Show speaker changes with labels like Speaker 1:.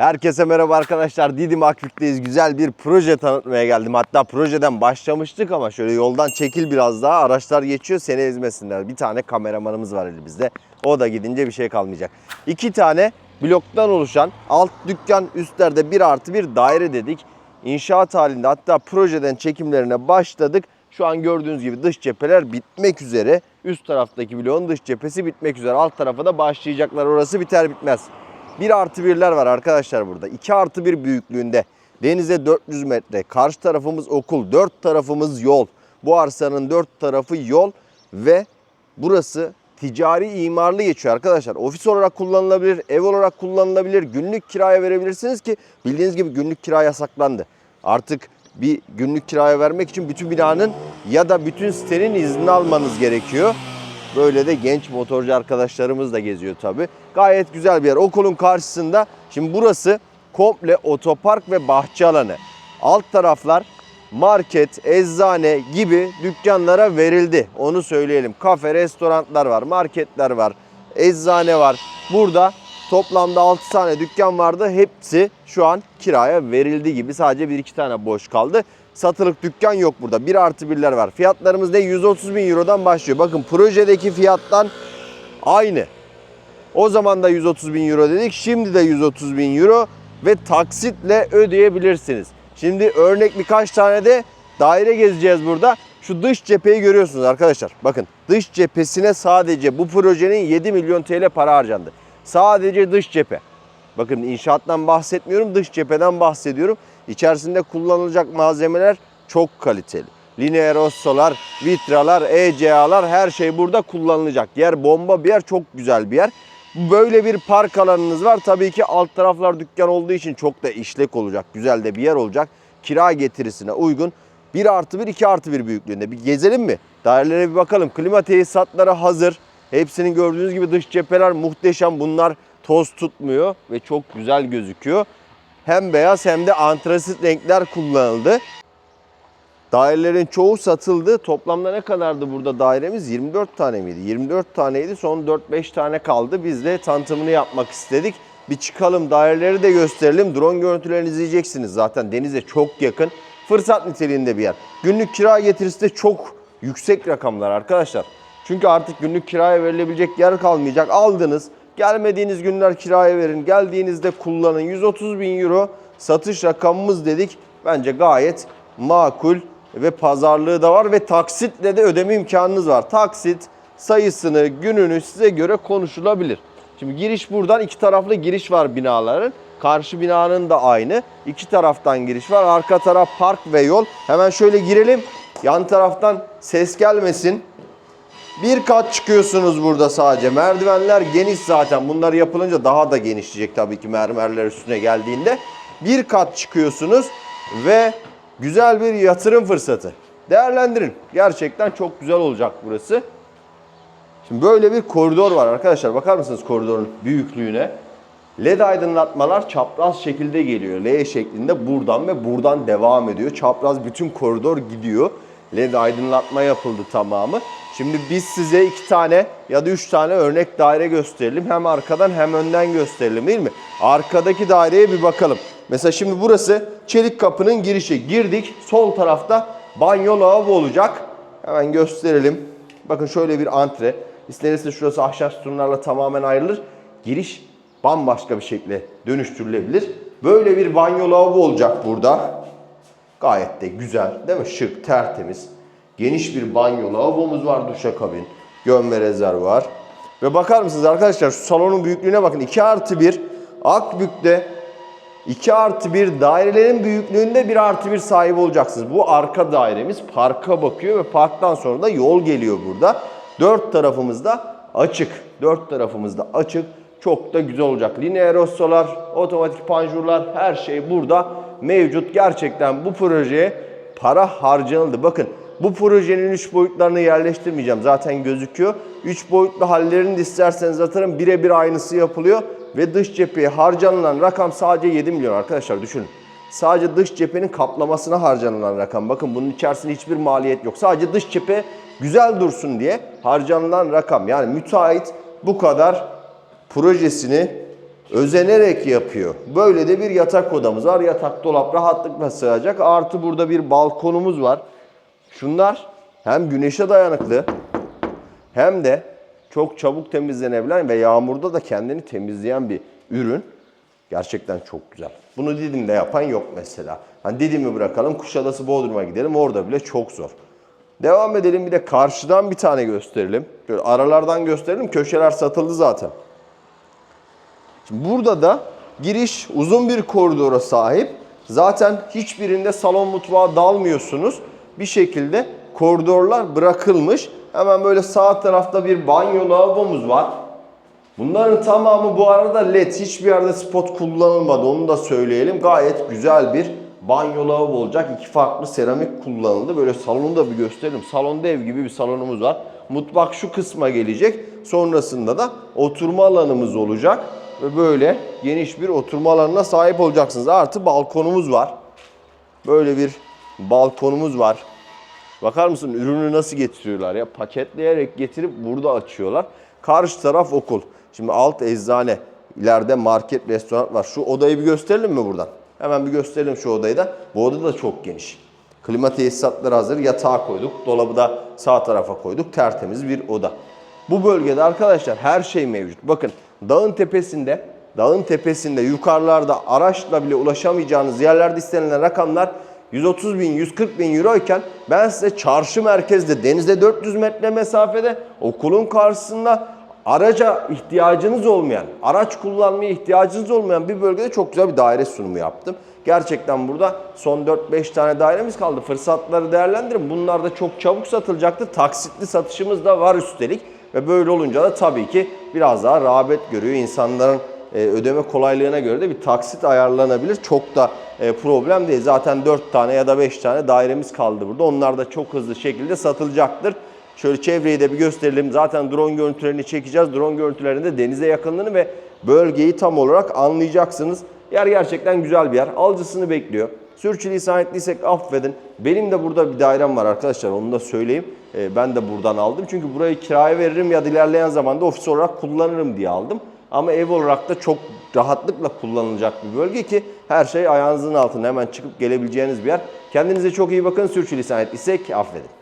Speaker 1: Herkese merhaba arkadaşlar. Didim Akbük'teyiz. Güzel bir proje tanıtmaya geldim. Hatta projeden başlamıştık ama şöyle yoldan çekil biraz daha. Araçlar geçiyor seni ezmesinler. Bir tane kameramanımız var elimizde. O da gidince bir şey kalmayacak. İki tane bloktan oluşan alt dükkan üstlerde bir artı bir daire dedik. İnşaat halinde hatta projeden çekimlerine başladık. Şu an gördüğünüz gibi dış cepheler bitmek üzere. Üst taraftaki bloğun dış cephesi bitmek üzere. Alt tarafa da başlayacaklar. Orası biter bitmez. 1 artı 1'ler var arkadaşlar burada. 2 artı 1 büyüklüğünde. Denize 400 metre. Karşı tarafımız okul. 4 tarafımız yol. Bu arsanın 4 tarafı yol ve burası ticari imarlı geçiyor arkadaşlar. Ofis olarak kullanılabilir, ev olarak kullanılabilir, günlük kiraya verebilirsiniz ki bildiğiniz gibi günlük kira yasaklandı. Artık bir günlük kiraya vermek için bütün binanın ya da bütün sitenin izni almanız gerekiyor. Böyle de genç motorcu arkadaşlarımız da geziyor tabi. Gayet güzel bir yer. Okulun karşısında şimdi burası komple otopark ve bahçe alanı. Alt taraflar market, eczane gibi dükkanlara verildi. Onu söyleyelim. Kafe, restoranlar var, marketler var, eczane var. Burada toplamda 6 tane dükkan vardı. Hepsi şu an kiraya verildi gibi. Sadece 1-2 tane boş kaldı. Satılık dükkan yok burada. 1 artı 1'ler var. Fiyatlarımız ne? 130 bin Euro'dan başlıyor. Bakın projedeki fiyattan aynı. O zaman da 130 bin Euro dedik. Şimdi de 130 bin Euro ve taksitle ödeyebilirsiniz. Şimdi örnek birkaç tane de daire gezeceğiz burada. Şu dış cepheyi görüyorsunuz arkadaşlar. Bakın dış cephesine sadece bu projenin 7 milyon TL para harcandı. Sadece dış cephe. Bakın inşaattan bahsetmiyorum, dış cepheden bahsediyorum. İçerisinde kullanılacak malzemeler çok kaliteli. Linearossolar, vitralar, ECA'lar her şey burada kullanılacak. Yer bomba bir yer, çok güzel bir yer. Böyle bir park alanınız var. Tabii ki alt taraflar dükkan olduğu için çok da işlek olacak. Güzel de bir yer olacak. Kira getirisine uygun. 1 artı 1, 2 artı 1 büyüklüğünde. Bir gezelim mi? Dairelere bir bakalım. Klima tesisatları hazır. Hepsinin gördüğünüz gibi dış cepheler muhteşem. Bunlar toz tutmuyor ve çok güzel gözüküyor. Hem beyaz hem de antrasit renkler kullanıldı. Dairelerin çoğu satıldı. Toplamda ne kadardı burada dairemiz? 24 tane miydi? 24 taneydi. Son 4-5 tane kaldı. Biz de tanıtımını yapmak istedik. Bir çıkalım daireleri de gösterelim. Drone görüntülerini izleyeceksiniz. Zaten denize çok yakın. Fırsat niteliğinde bir yer. Günlük kira getirisi de çok yüksek rakamlar arkadaşlar. Çünkü artık günlük kiraya verilebilecek yer kalmayacak. Aldınız. Gelmediğiniz günler kiraya verin. Geldiğinizde kullanın. 130 bin euro satış rakamımız dedik. Bence gayet makul ve pazarlığı da var ve taksitle de ödeme imkanınız var. Taksit sayısını, gününü size göre konuşulabilir. Şimdi giriş buradan iki taraflı giriş var binaların. Karşı binanın da aynı. İki taraftan giriş var. Arka taraf park ve yol. Hemen şöyle girelim. Yan taraftan ses gelmesin. Bir kat çıkıyorsunuz burada sadece. Merdivenler geniş zaten. Bunlar yapılınca daha da genişleyecek tabii ki mermerler üstüne geldiğinde. Bir kat çıkıyorsunuz ve güzel bir yatırım fırsatı. Değerlendirin. Gerçekten çok güzel olacak burası. Şimdi böyle bir koridor var arkadaşlar. Bakar mısınız koridorun büyüklüğüne? LED aydınlatmalar çapraz şekilde geliyor. L şeklinde buradan ve buradan devam ediyor. Çapraz bütün koridor gidiyor. LED aydınlatma yapıldı tamamı. Şimdi biz size iki tane ya da üç tane örnek daire gösterelim. Hem arkadan hem önden gösterelim değil mi? Arkadaki daireye bir bakalım. Mesela şimdi burası çelik kapının girişi. Girdik. Sol tarafta banyo lavabo olacak. Hemen gösterelim. Bakın şöyle bir antre. İstenirse şurası ahşap sütunlarla tamamen ayrılır. Giriş bambaşka bir şekilde dönüştürülebilir. Böyle bir banyo lavabo olacak burada. Gayet de güzel değil mi? Şık, tertemiz. Geniş bir banyo lavabomuz var, duşakabin, gömme rezervuar. Ve bakar mısınız arkadaşlar şu salonun büyüklüğüne bakın. 2 artı 1 Akbük'te 2 artı 1 dairelerin büyüklüğünde 1 artı 1 sahibi olacaksınız. Bu arka dairemiz parka bakıyor ve parktan sonra da yol geliyor burada. Dört tarafımızda açık. Dört tarafımızda açık. Çok da güzel olacak. Lineer ossolar, otomatik panjurlar her şey burada mevcut. Gerçekten bu projeye para harcanıldı. Bakın bu projenin 3 boyutlarını yerleştirmeyeceğim. Zaten gözüküyor. 3 boyutlu hallerini de isterseniz atarım. Birebir aynısı yapılıyor. Ve dış cepheye harcanılan rakam sadece 7 milyon arkadaşlar düşünün. Sadece dış cephenin kaplamasına harcanılan rakam. Bakın bunun içerisinde hiçbir maliyet yok. Sadece dış cephe güzel dursun diye harcanılan rakam. Yani müteahhit bu kadar projesini özenerek yapıyor. Böyle de bir yatak odamız var. Yatak dolap rahatlıkla sığacak. Artı burada bir balkonumuz var. Şunlar hem güneşe dayanıklı hem de çok çabuk temizlenebilen ve yağmurda da kendini temizleyen bir ürün. Gerçekten çok güzel. Bunu Didim'de yapan yok mesela. Hani Didim'i bırakalım Kuşadası Bodrum'a gidelim orada bile çok zor. Devam edelim bir de karşıdan bir tane gösterelim. Böyle aralardan gösterelim. Köşeler satıldı zaten. Burada da giriş uzun bir koridora sahip. Zaten hiçbirinde salon mutfağa dalmıyorsunuz. Bir şekilde koridorlar bırakılmış. Hemen böyle sağ tarafta bir banyo lavabomuz var. Bunların tamamı bu arada led. Hiçbir yerde spot kullanılmadı. Onu da söyleyelim. Gayet güzel bir banyo lavabo olacak. İki farklı seramik kullanıldı. Böyle salonu da bir gösterelim. Salonda ev gibi bir salonumuz var. Mutfak şu kısma gelecek. Sonrasında da oturma alanımız olacak. Ve böyle geniş bir oturma alanına sahip olacaksınız. Artı balkonumuz var. Böyle bir balkonumuz var. Bakar mısın ürünü nasıl getiriyorlar ya? Paketleyerek getirip burada açıyorlar. Karşı taraf okul. Şimdi alt eczane, ileride market, restoran var. Şu odayı bir gösterelim mi buradan? Hemen bir gösterelim şu odayı da. Bu oda da çok geniş. Klima tesisatları hazır. Yatağı koyduk. Dolabı da sağ tarafa koyduk. Tertemiz bir oda. Bu bölgede arkadaşlar her şey mevcut. Bakın dağın tepesinde, dağın tepesinde yukarılarda araçla bile ulaşamayacağınız yerlerde istenilen rakamlar 130 bin, 140 bin euro iken ben size çarşı merkezde denize 400 metre mesafede okulun karşısında araca ihtiyacınız olmayan, araç kullanmaya ihtiyacınız olmayan bir bölgede çok güzel bir daire sunumu yaptım. Gerçekten burada son 4-5 tane dairemiz kaldı. Fırsatları değerlendirin. Bunlar da çok çabuk satılacaktı. Taksitli satışımız da var üstelik. Ve böyle olunca da tabii ki biraz daha rağbet görüyor. İnsanların e, ödeme kolaylığına göre de bir taksit ayarlanabilir. Çok da e, problem değil. Zaten 4 tane ya da 5 tane dairemiz kaldı burada. Onlar da çok hızlı şekilde satılacaktır. Şöyle çevreyi de bir gösterelim. Zaten drone görüntülerini çekeceğiz. Drone görüntülerinde denize yakınlığını ve bölgeyi tam olarak anlayacaksınız. Yer gerçekten güzel bir yer. Alıcısını bekliyor. Sürçülisan ettiysek affedin. Benim de burada bir dairem var arkadaşlar onu da söyleyeyim. Ee, ben de buradan aldım. Çünkü burayı kiraya veririm ya da ilerleyen zamanda ofis olarak kullanırım diye aldım. Ama ev olarak da çok rahatlıkla kullanılacak bir bölge ki her şey ayağınızın altında hemen çıkıp gelebileceğiniz bir yer. Kendinize çok iyi bakın. Sürçülisan ettiysek affedin.